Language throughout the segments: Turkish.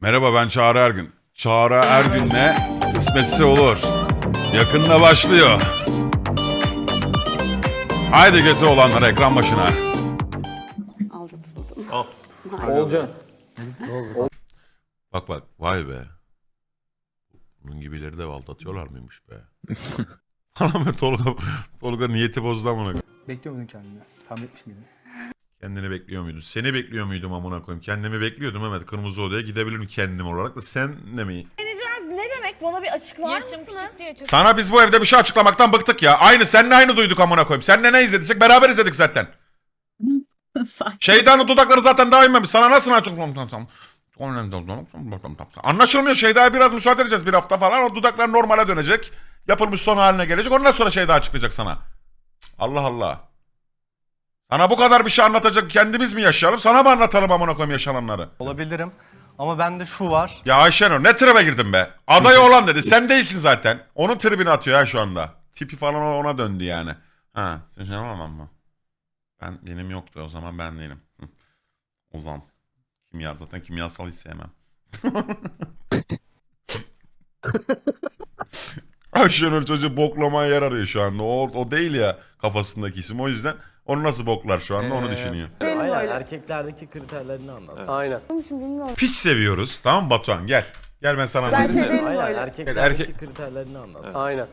Merhaba ben Çağrı Ergün. Çağrı Ergün'le kısmetse olur. Yakında başlıyor. Haydi götü olanlar ekran başına. Aldatıldım. Olcan. Bak bak vay be. Bunun gibileri de aldatıyorlar mıymış be? Anam Tolga, Tolga niyeti bozdu amına. Bekliyor muydun kendini? Tahmin etmiş miydin? Kendini bekliyor muydun? Seni bekliyor muydum amına koyayım? Kendimi bekliyordum evet kırmızı odaya gidebilirim kendim olarak da sen ne mi? Ne demek? Bana bir açıklar Yaşım mısınız? küçük Sana biz bu evde bir şey açıklamaktan bıktık ya. Aynı seninle aynı duyduk amına koyayım. Seninle ne izlediysek beraber izledik zaten. Şeytanın dudakları zaten daha inmemiş. Sana nasıl açıklamam? Anlaşılmıyor Şeyda'ya biraz müsaade edeceğiz bir hafta falan. O dudaklar normale dönecek. Yapılmış son haline gelecek. Ondan sonra Şeyda açıklayacak sana. Allah Allah. Sana bu kadar bir şey anlatacak kendimiz mi yaşayalım? Sana mı anlatalım amına koyayım yaşananları? Olabilirim. Ama bende şu var. Ya Ayşenur ne tribe girdin be? Aday olan dedi. Sen değilsin zaten. Onun tribini atıyor ya şu anda. Tipi falan ona döndü yani. Ha, sen şey mı? Ben benim yoktu o zaman ben değilim. Hı. Ozan. Kimya zaten kimyasal hiç sevmem. Ayşenur çocuğu boklamaya yer arıyor şu anda. O, o değil ya kafasındaki isim. O yüzden onu nasıl boklar şu anda onu Ee, düşünüyor. Aynen erkeklerdeki kriterlerini anlat. Aynen. Piç seviyoruz. Tamam mı Batuhan gel. Gel ben sana Ben anlatayım. şey değilim Aynen böyle. erkeklerdeki erkek- kriterlerini anlat. Aynen.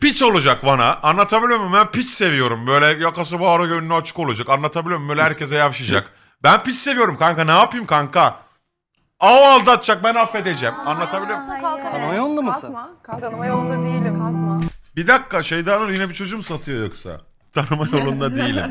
Piç olacak bana. Anlatabiliyor muyum? Ben piç seviyorum. Böyle yakası bağrı gönlü açık olacak. Anlatabiliyor muyum? Böyle herkese yavşayacak. Ben piç seviyorum kanka. Ne yapayım kanka? Av aldatacak ben affedeceğim. Anlatabiliyor muyum? Tanıma yolunda mısın? Kalkma. Kalk. Tanıma yolunda değilim. Kalkma. Bir dakika Şeyda Nur yine bir çocuğu mu satıyor yoksa? Tanıma yolunda değilim.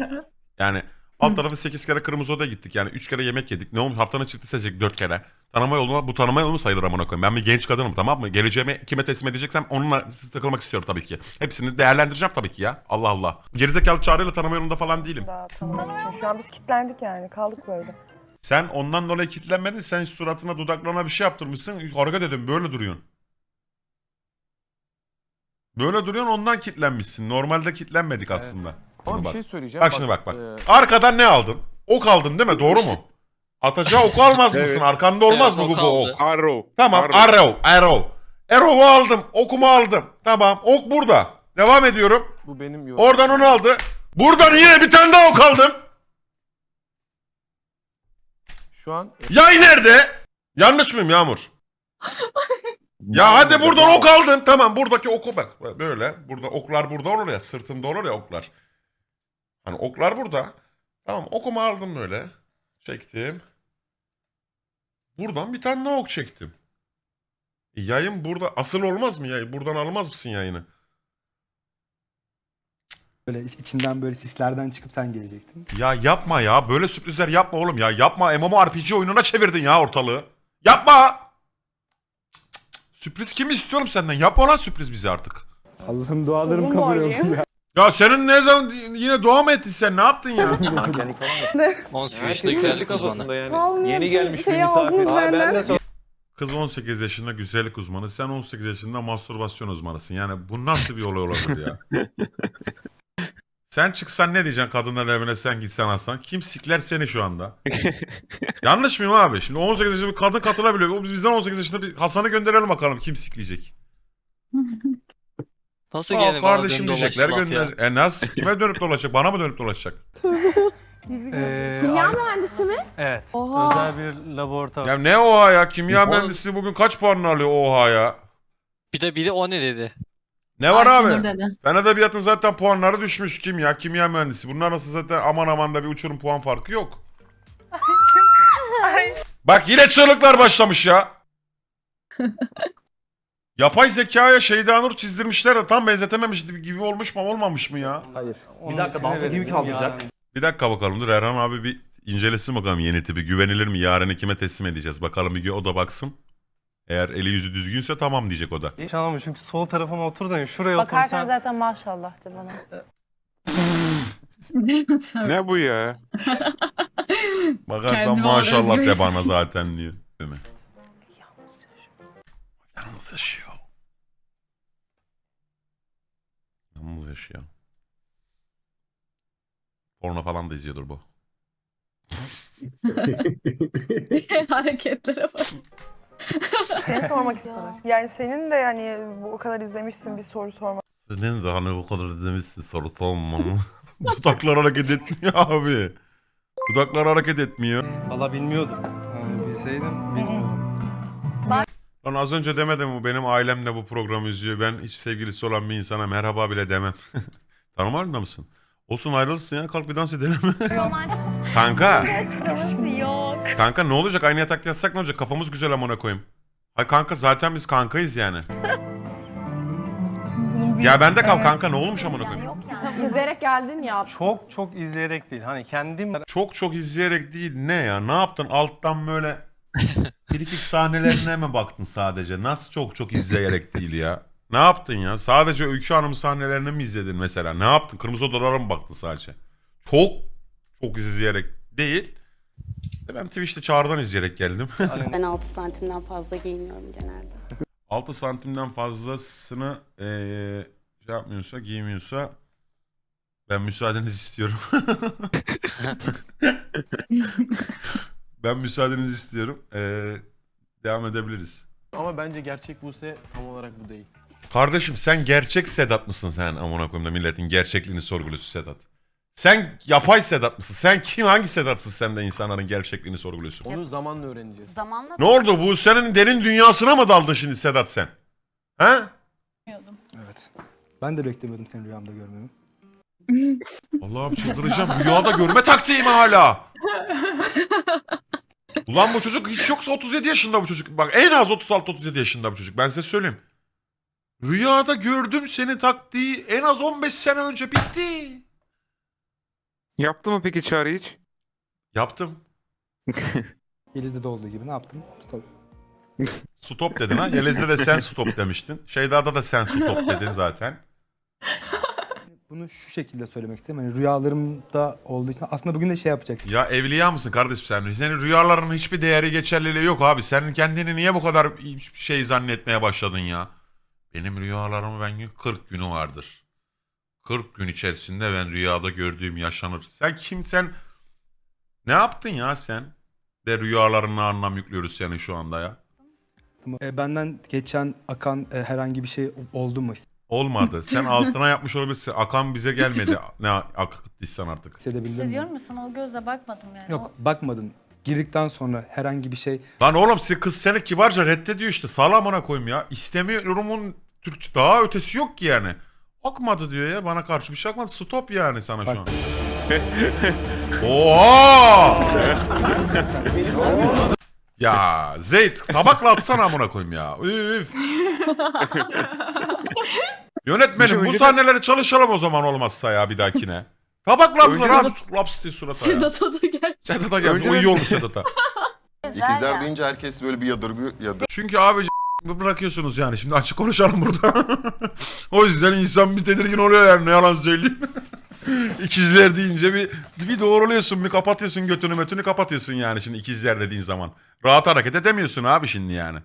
Yani alt tarafı 8 kere kırmızı odaya gittik. Yani 3 kere yemek yedik. Ne olmuş? Haftanın çıktı seçecek 4 kere. Tanıma yoluna bu tanıma yolu mu sayılır amına koyayım? Ben bir genç kadınım tamam mı? Geleceğimi kime teslim edeceksem onunla takılmak istiyorum tabii ki. Hepsini değerlendireceğim tabii ki ya. Allah Allah. Gerizekalı çağrıyla tanıma yolunda falan değilim. Daha. Şu an biz kilitlendik yani. Kaldık böyle. Sen ondan dolayı kilitlenmedin. Sen suratına dudaklarına bir şey yaptırmışsın. Hareket dedim böyle duruyorsun. Böyle duruyorsun ondan kilitlenmişsin. Normalde kilitlenmedik aslında. Ama Bunu bir bak. şey söyleyeceğim. Bak şimdi bak bak. e, Arkadan ne aldın? Ok aldın değil mi? Doğru mu? Atacağı ok almaz mısın? Evet. Arkanda olmaz Evet, mı bu, ok bu aldı. ok? Arrow. Tamam Arrow. arrow. Arrow. Arrow'u aldım. Okumu aldım. Tamam. Ok burada. Devam ediyorum. bu benim yorumum. Oradan onu aldı. Buradan yine bir tane daha ok aldım. Şu an Yay nerede? Yanlış mıyım Yağmur? ya hadi buradan ok aldın. Tamam buradaki oku bak. Böyle. Burada oklar burada olur ya. Sırtımda olur ya oklar. Hani oklar burada. Tamam okumu aldım böyle. Çektim. Buradan bir tane daha ok çektim. E, yayın burada. Asıl olmaz mı yayın? Buradan almaz mısın yayını? Böyle iç- içinden böyle sislerden çıkıp sen gelecektin. Ya yapma ya. Böyle sürprizler yapma oğlum ya. Yapma. MMORPG oyununa çevirdin ya ortalığı. Yapma. Sürpriz kimi istiyorum senden? Yapma lan sürpriz bize artık. Allah'ım dualarım Uzun kabul boyluyum. olsun ya. Ya senin ne zaman yine dua mı ettin sen? Ne yaptın ya? Mankenlik falan. 18 yaşında güzellik uzmanı. yani. Yeni gelmiş şey bir misafir. Aa, ben de Kız 18 yaşında güzellik uzmanı. Sen 18 yaşında mastürbasyon uzmanısın. Yani bu nasıl bir olay olabilir ya? sen çıksan ne diyeceksin kadınların evine sen gitsen aslan? Kim sikler seni şu anda? Yanlış mıyım abi? Şimdi 18 yaşında bir kadın katılabiliyor. Biz bizden 18 yaşında bir Hasan'ı gönderelim bakalım kim sikleyecek. Nasıl Aa, gene bana kardeşim döndü diyecekler dolaştı laf gönder. ya? E nasıl? Kime dönüp dolaşacak? Bana mı dönüp dolaşacak? Ee, Kimya ay- mühendisi mi? Evet. Oha. Özel bir laboratuvar. Ya ne oha ya? Kimya O- mühendisi bugün kaç puan alıyor oha ya? Bir de biri o ne dedi? Ne var Ayşenur abi? dedi. Ben edebiyatın zaten puanları düşmüş kimya, kimya mühendisi. Bunlar arasında zaten aman aman da bir uçurum puan farkı yok. Bak yine çığlıklar başlamış ya. Yapay zekaya Şeyda Nur çizdirmişler de tam benzetememiş gibi olmuş mu olmamış mı ya? Hayır. Bir dakika, dansa kim kaldıracak? Bir dakika bakalım dur Erhan abi bir incelesin bakalım yeni tipi. Güvenilir mi? Yarını kime teslim edeceğiz? Bakalım bir o da baksın. Eğer eli yüzü düzgünse tamam diyecek o da. Hiç anlamadım çünkü sol tarafıma oturdun ya şuraya Bakarken otursan. zaten maşallah de bana. ne bu ya? Bakarsan Kendime maşallah özgür. de bana zaten diyor. Değil mi? Yalnız yaşıyor. Yalnız yaşıyor. Porno falan da izliyordur bu. Hareketlere bak. Seni sormak istedim. Yani senin de yani bu o kadar izlemişsin bir soru sormak. Senin de hani bu kadar demişsin soru sormam. Dudaklar hareket etmiyor abi. Dudaklar hareket etmiyor. Valla bilmiyordum. Yani bilseydim bilmiyordum. Lan az önce demedim mi benim ailem de bu programı izliyor. Ben hiç sevgilisi olan bir insana merhaba bile demem. Tanımadın mısın? Olsun ayrılsın ya kalk bir dans edelim. Kanka. Açıklaması yok. Kanka ne olacak aynı yatakta yatsak ne olacak kafamız güzel amına koyayım. Hay kanka zaten biz kankayız yani. Ya ben de kal kanka ne olmuş amına koyayım. İzleyerek geldin ya. Çok çok izleyerek değil. Hani kendim Çok çok izleyerek değil ne ya ne yaptın alttan böyle bir iki sahnelerine mi baktın sadece? Nasıl çok çok izleyerek değil ya? Ne yaptın ya? Sadece Öykü Hanım sahnelerini mi izledin mesela? Ne yaptın? Kırmızı Odalara mı baktın sadece? Çok çok izleyerek değil. Ben Twitch'te çağrıdan izleyerek geldim. Ben 6 santimden fazla giymiyorum genelde. 6 santimden fazlasını eee şey yapmıyorsa, giymiyorsa ben müsaadenizi istiyorum. ben müsaadenizi istiyorum. Eee, devam edebiliriz. Ama bence gerçek Buse tam olarak bu değil. Kardeşim sen gerçek Sedat mısın sen amına koyayım da milletin gerçekliğini sorguluyorsun Sedat. Sen yapay Sedat mısın? Sen kim hangi Sedat'sın sen de insanların gerçekliğini sorguluyorsun? Onu zamanla öğreneceğiz. Zamanla Ne oldu bu senin derin dünyasına mı daldın şimdi Sedat sen? He? Evet. Ben de beklemiyordum seni rüyamda görmemi. Allah'ım çıldıracağım. Rüyada görme taktiği mi hala? Ulan bu çocuk hiç yoksa 37 yaşında bu çocuk. Bak en az 36-37 yaşında bu çocuk. Ben size söyleyeyim. Rüyada gördüm seni taktiği en az 15 sene önce bitti. Yaptı mı peki çağrı hiç? Yaptım. Yeliz'de de olduğu gibi ne yaptım? Stop. Stop dedin ha. Yeliz'de de sen stop demiştin. Şeyda'da da sen stop dedin zaten. Bunu şu şekilde söylemek istedim. Hani rüyalarımda olduğu için aslında bugün de şey yapacaktım. Ya evliya mısın kardeşim sen? Senin rüyalarının hiçbir değeri geçerliliği yok abi. Sen kendini niye bu kadar şey zannetmeye başladın ya? Benim rüyalarımın ben 40 günü vardır. 40 gün içerisinde ben rüyada gördüğüm yaşanır. Sen kim sen? Ne yaptın ya sen? De rüyalarına anlam yüklüyoruz senin şu anda ya. E, benden geçen akan e, herhangi bir şey oldu mu Olmadı. Sen altına yapmış olabilirsin. Akan bize gelmedi. Ne akıttıysan artık. hissedebildin mi? Hissediyor musun? O gözle bakmadım yani. Yok bakmadın. Girdikten sonra herhangi bir şey Lan oğlum siz kız seni kibarca reddediyor işte. Sağlamana koyayım ya. İstemiyorumun Türkçe daha ötesi yok ki yani. Akmadı diyor ya. Bana karşı bir şey akmadı. Stop yani sana şu an. Oha! ya Zeyt tabakla atsana amına koyayım ya. Üf. Yönetmenim bu sahneleri çalışalım o zaman olmazsa ya bir dahakine. Tabakla atılır Önceden- abi. Laps diye surata ya. Sedat'a da gel. Sedat'a geldi. O Önceden- iyi olmuş Sedat'a. İkizler deyince herkes böyle bir yadırgı yadır. Çünkü abi bırakıyorsunuz yani. Şimdi açık konuşalım burada. o yüzden insan bir tedirgin oluyor yani ne yalan söyleyeyim. İkizler deyince bir bir doğruluyorsun, bir kapatıyorsun götünü mötünü kapatıyorsun yani şimdi ikizler dediğin zaman. Rahat hareket edemiyorsun abi şimdi yani.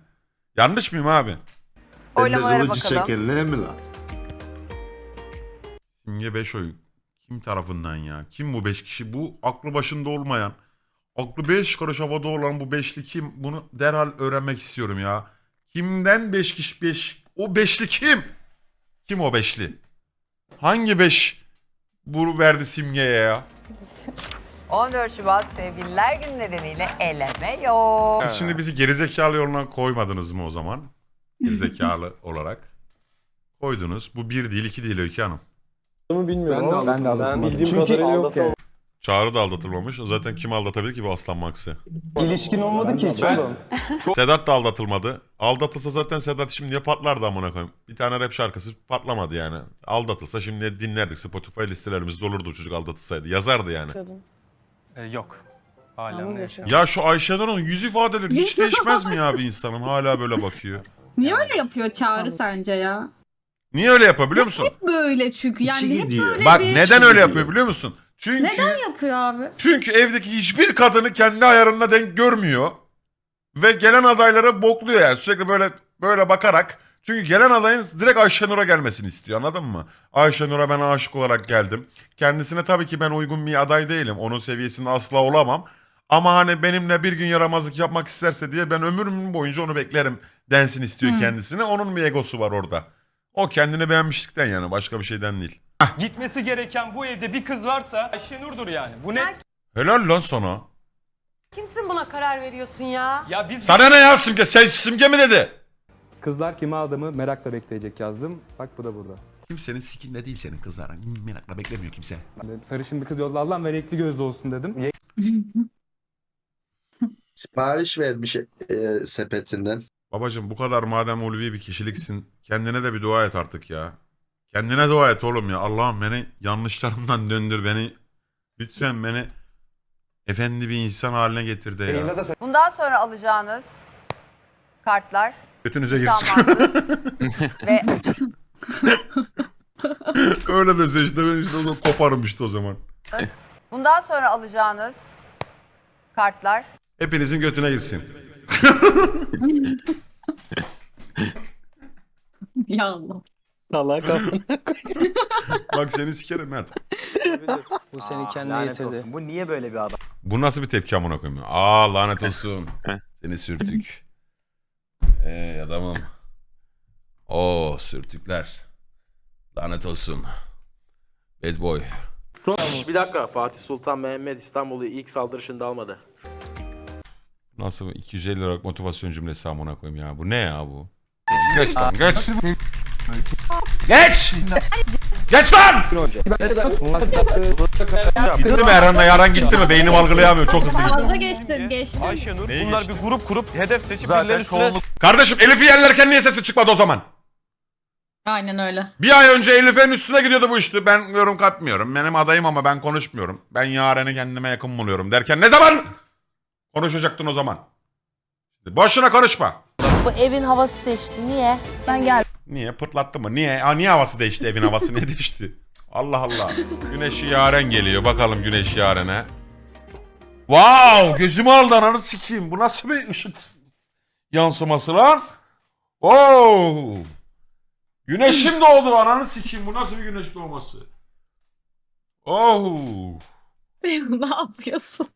Yanlış mıyım abi? Oylamalara bakalım. Şekerli mi lan? Simge 5 oy. Kim tarafından ya? Kim bu 5 kişi? Bu aklı başında olmayan, aklı 5 karış havada olan bu beşli kim? Bunu derhal öğrenmek istiyorum ya. Kimden 5 kişi 5? O beşli kim? Kim o beşli? Hangi 5 bu verdi simgeye ya? 14 Şubat Sevgililer Günü nedeniyle eleme yok. Siz şimdi bizi gerizekalı yoluna koymadınız mı o zaman? Gerizekalı olarak. Koydunuz. Bu bir değil, iki değil Öykü Hanım. Bilmiyorum ama ben de aldatılmadım. bildiğim kadarıyla yok yani. Çağrı da aldatılmamış. Zaten kim aldatabilir ki bu aslan Max'ı? İlişkin olmadı ki hiç oğlum. Sedat da aldatılmadı. Aldatılsa zaten Sedat şimdiye patlardı amına koyayım. Bir tane rap şarkısı patlamadı yani. Aldatılsa şimdi dinlerdik. Spotify listelerimizde olurdu o çocuk aldatılsaydı. Yazardı yani. E, yok. Hala ne? Ya şu Ayşenur'un yüz ifadeleri hiç değişmez mi ya bir insanım? Hala böyle bakıyor. Niye öyle yapıyor Çağrı sence ya? Niye öyle yapıyor biliyor musun? Böyle çünkü yani hep böyle Bak bir neden öyle yapıyor biliyor musun? Çünkü Neden yapıyor abi? çünkü evdeki hiçbir kadını kendi ayarında denk görmüyor. Ve gelen adaylara bokluyor yani sürekli böyle böyle bakarak. Çünkü gelen adayın direkt Ayşenur'a gelmesini istiyor anladın mı? Ayşenur'a ben aşık olarak geldim. Kendisine tabii ki ben uygun bir aday değilim. Onun seviyesinde asla olamam. Ama hani benimle bir gün yaramazlık yapmak isterse diye ben ömrüm boyunca onu beklerim densin istiyor kendisine. Onun bir egosu var orada. O kendini beğenmişlikten yani başka bir şeyden değil. Gitmesi gereken bu evde bir kız varsa Ayşenur'dur yani. Bu net. Helal lan sana. Kimsin buna karar veriyorsun ya? Ya biz Sana ne ya Simge? Sen Simge mi dedi? Kızlar kimi aldığımı merakla bekleyecek yazdım. Bak bu da burada. Kimsenin sikinde değil senin kızlar. Merakla beklemiyor kimse. Ben de sarışın bir kız yolla Allah'ım ve renkli gözlü olsun dedim. Sipariş vermiş e, sepetinden. Babacım bu kadar madem ulvi bir kişiliksin kendine de bir dua et artık ya. Kendine dua et oğlum ya. Allah'ım beni yanlışlarımdan döndür beni. Lütfen beni efendi bir insan haline getir de ya. Bundan sonra alacağınız kartlar Götünüze girsin. ve Öyle dese işte ben işte o zaman koparım işte o zaman. bundan sonra alacağınız kartlar Hepinizin götüne girsin. Ya Allah. Allah Bak seni sikerim Mert. Bu seni kendine getirdi. Bu niye böyle bir adam? Bu nasıl bir tepki amına koyayım? ya? Aa lanet olsun. Seni sürtük. Ey adamım. Oo sürtükler. Lanet olsun. Bad boy. bir dakika Fatih Sultan Mehmet İstanbul'u ilk saldırışında almadı. Nasıl 250 liralık motivasyon cümlesi amına koyayım ya. Bu ne ya bu? Geç lan geç. Geç! Geç lan! Gitti mi Erhan'la Yaran gitti mi? Beynim algılayamıyor. Çok hızlı gitti. Fazla geçtin, geçtin. Ayşenur Neyi bunlar geçti? bir grup kurup hedef seçip Zaten birileri üstüne Kardeşim Elif'i yerlerken niye sesi çıkmadı o zaman? Aynen öyle. Bir ay önce Elif'in üstüne gidiyordu bu işte. Ben yorum katmıyorum. Benim adayım ama ben konuşmuyorum. Ben Yaren'i kendime yakın buluyorum derken ne zaman? Konuşacaktın o zaman. Boşuna konuşma. bu evin havası değişti. Niye? Ben geldim. Niye? Pırtlattı mı? Niye? Aa, niye havası değişti? Evin havası niye değişti? Allah Allah. Güneşi Yaren geliyor. Bakalım Güneş Yaren'e. Wow! Gözümü aldı ananı sikeyim. Bu nasıl bir ışık yansıması lan? Oh! Güneşim doğdu ananı sikeyim. Bu nasıl bir güneş doğması? Oh! ne yapıyorsun?